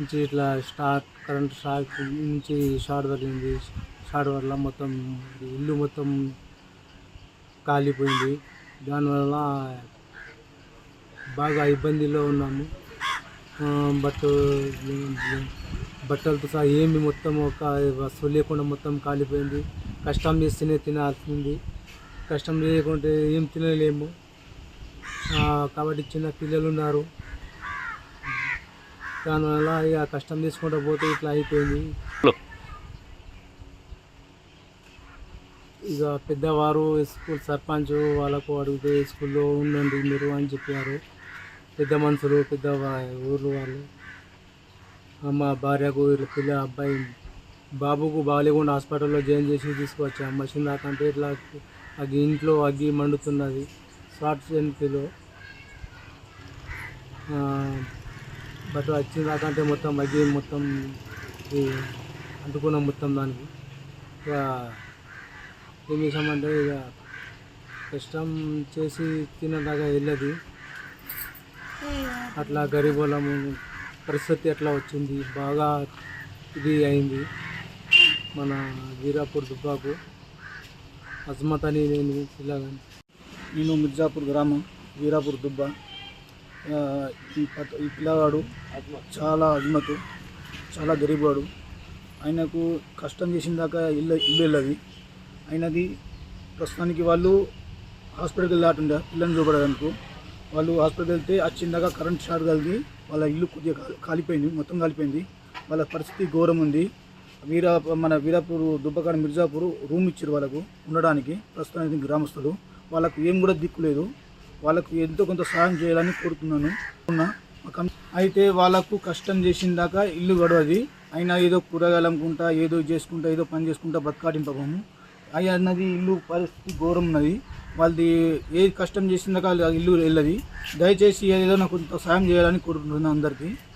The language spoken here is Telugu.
నుంచి ఇట్లా స్టార్ట్ కరెంట్ షాక్ నుంచి షార్ట్ తగిలింది షార్ట్ వల్ల మొత్తం ఇల్లు మొత్తం కాలిపోయింది. దానివల్ల బాగా ఇబ్బందిలో ఉన్నాము. బట్ బట్టలతో సహా ఏమి మొత్తం ఒక వస్తువు లేకుండా మొత్తం కాలిపోయింది. కష్టం చేస్తేనే తినాల్సింది. కష్టం లేకుంటే ఏం తినలేము. కాబట్టి చిన్న పిల్లలు ఉన్నారు. దానివల్ల ఇక కష్టం తీసుకుంటూ పోతే ఇట్లా అయిపోయింది. ఇక పెద్దవారు స్కూల్ సర్పంచ్ వాళ్ళకు అడిగితే స్కూల్లో ఉండండి మీరు అని చెప్పారు. పెద్ద మనుషులు పెద్ద ఊర్లు వాళ్ళు. మా భార్యకు ఇట్లా పిల్ల అబ్బాయి బాబుకు బాగాలేకుండా హాస్పిటల్లో జాయిన్ చేసి తీసుకొచ్చాం? మషిన్ దాకంటే ఇట్లా అగ్గి ఇంట్లో అగ్గి మండుతున్నది. షార్ట్ సెంట్లో బట్ వచ్చిన దాకంటే మొత్తం మగ్గి మొత్తం ఈ అంటుకున్నాం మొత్తం దానికి. ఇక ఏం చేసామంటే ఇక కష్టం చేసి తినదాకా వెళ్ళదు. అట్లా గరీబ్ పరిస్థితి అట్లా వచ్చింది. బాగా ఇది అయింది. మన వీరాపూర్ దుబ్బాకు. అజ్మత్ అని నేను పిల్లగాని నేను మిర్జాపూర్ గ్రామం వీరాపూర్ దుబ్బ. ఈ ఈ పిల్లవాడు చాలా అజ్మతు చాలా గరీబ్వాడు. ఆయనకు కష్టం చేసిన దాకా ఇల్లు ఇల్లు వెళ్ళది. అయినది ప్రస్తుతానికి వాళ్ళు హాస్పిటల్కి వెళ్ళాటుండే పిల్లల్ని చూపడానికి. వాళ్ళు హాస్పిటల్కి వెళ్తే వచ్చిందాక కరెంట్ షార్ట్ కలిగి వాళ్ళ ఇల్లు కొద్దిగా కాలిపోయింది మొత్తం కాలిపోయింది. వాళ్ళ పరిస్థితి ఘోరం ఉంది. వీరా మన వీరాపూర్ దుబ్బకాడ మిర్జాపూర్ రూమ్ ఇచ్చారు వాళ్ళకు ఉండడానికి ప్రస్తుతానికి గ్రామస్తులు. వాళ్ళకు ఏం కూడా దిక్కు లేదు. వాళ్ళకు ఎంతో కొంత సహాయం చేయాలని కోరుతున్నాను. అయితే వాళ్ళకు కష్టం చేసిన దాకా ఇల్లు గడవది. అయినా ఏదో కూరగాయలు అమ్ముకుంటా ఏదో చేసుకుంటా ఏదో పని చేసుకుంటా బతకాటింపము అయ్యా అన్నది ఇల్లు పరిస్థితి ఘోరం ఉన్నది. వాళ్ళది ఏ కష్టం చేసిన దాకా ఇల్లు వెళ్ళది. దయచేసి ఏదో నాకు కొంత సాయం చేయాలని కోరుకుంటున్నాను అందరికీ.